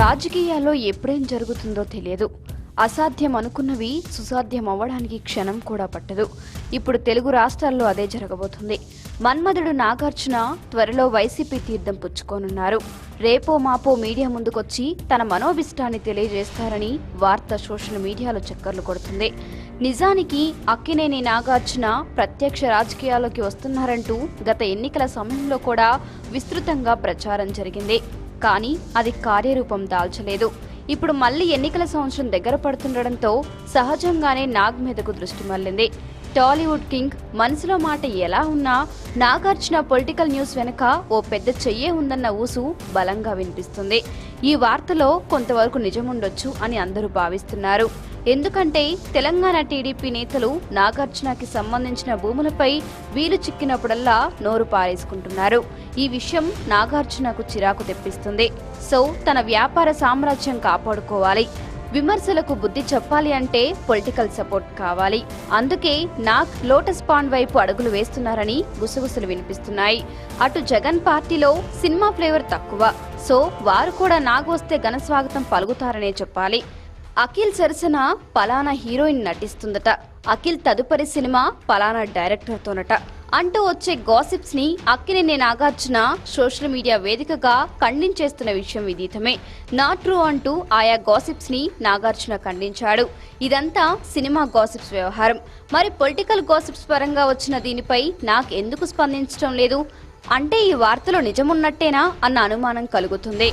రాజకీయాల్లో ఎప్పుడేం జరుగుతుందో తెలియదు. అసాధ్యం అనుకున్నవి సుసాధ్యం అవ్వడానికి క్షణం కూడా పట్టదు. ఇప్పుడు తెలుగు రాష్ట్రాల్లో అదే జరగబోతుంది. మన్మధుడు నాగార్జున త్వరలో వైసీపీ తీర్థం పుచ్చుకోనున్నారు. రేపో మాపో మీడియా ముందుకొచ్చి తన మనోభిష్టాన్ని తెలియజేస్తారని వార్త సోషల్ మీడియాలో చక్కర్లు కొడుతుంది. నిజానికి అక్కినేని నాగార్జున ప్రత్యక్ష రాజకీయాల్లోకి వస్తున్నారంటూ గత ఎన్నికల సమయంలో కూడా విస్తృతంగా ప్రచారం జరిగింది. కానీ అది కార్యరూపం దాల్చలేదు. ఇప్పుడు మళ్ళీ ఎన్నికల సంవత్సరం దగ్గర పడుతుండటంతో సహజంగానే నాగ్ మీదకు దృష్టి మళ్ళింది టాలీవుడ్ కింగ్ మనసులో మాట ఎలా ఉన్నా నాగార్జున పొలిటికల్ న్యూస్ వెనుక ఓ పెద్ద చెయ్యే ఉందన్న ఊసు బలంగా వినిపిస్తుంది. ఈ వార్తలో కొంతవరకు నిజముండొచ్చు అని అందరూ భావిస్తున్నారు. ఎందుకంటే తెలంగాణ టీడీపీ నేతలు నాగార్జునకి సంబంధించిన భూములపై వీలు చిక్కినప్పుడల్లా నోరు పారేసుకుంటున్నారు. ఈ విషయం నాగార్జునకు చిరాకు తెప్పిస్తుంది. సో తన వ్యాపార సామ్రాజ్యం కాపాడుకోవాలి. విమర్శలకు బుద్ధి చెప్పాలి అంటే పొలిటికల్ సపోర్ట్ కావాలి. అందుకే నాగ్ లోటస్ పాండ్ వైపు అడుగులు వేస్తున్నారని గుసగుసలు వినిపిస్తున్నాయి. అటు జగన్ పార్టీలో సినిమా ఫ్లేవర్ తక్కువ. సో వారు కూడా నాగ్ వస్తే ఘన స్వాగతం పలుకుతారనే చెప్పాలి. అఖిల్ సరసన పలానా హీరోయిన్ నటిస్తుందట. అఖిల్ తదుపరి సినిమా పలానా డైరెక్టర్తోనట. అంటూ వచ్చే గాసిప్స్ని అక్కినేని నాగార్జున సోషల్ మీడియా వేదికగా ఖండించేస్తున్న విషయం విదితమే. నా ట్రూ అంటూ ఆయా గాసిప్స్ని నాగార్జున ఖండించాడు. ఇదంతా సినిమా గాసిప్స్ వ్యవహారం. మరి పొలిటికల్ గాసిప్స్ పరంగా వచ్చిన దీనిపై నాకు ఎందుకు స్పందించడం లేదు? అంటే ఈ వార్తలో నిజమున్నట్టేనా అన్న అనుమానం కలుగుతుంది.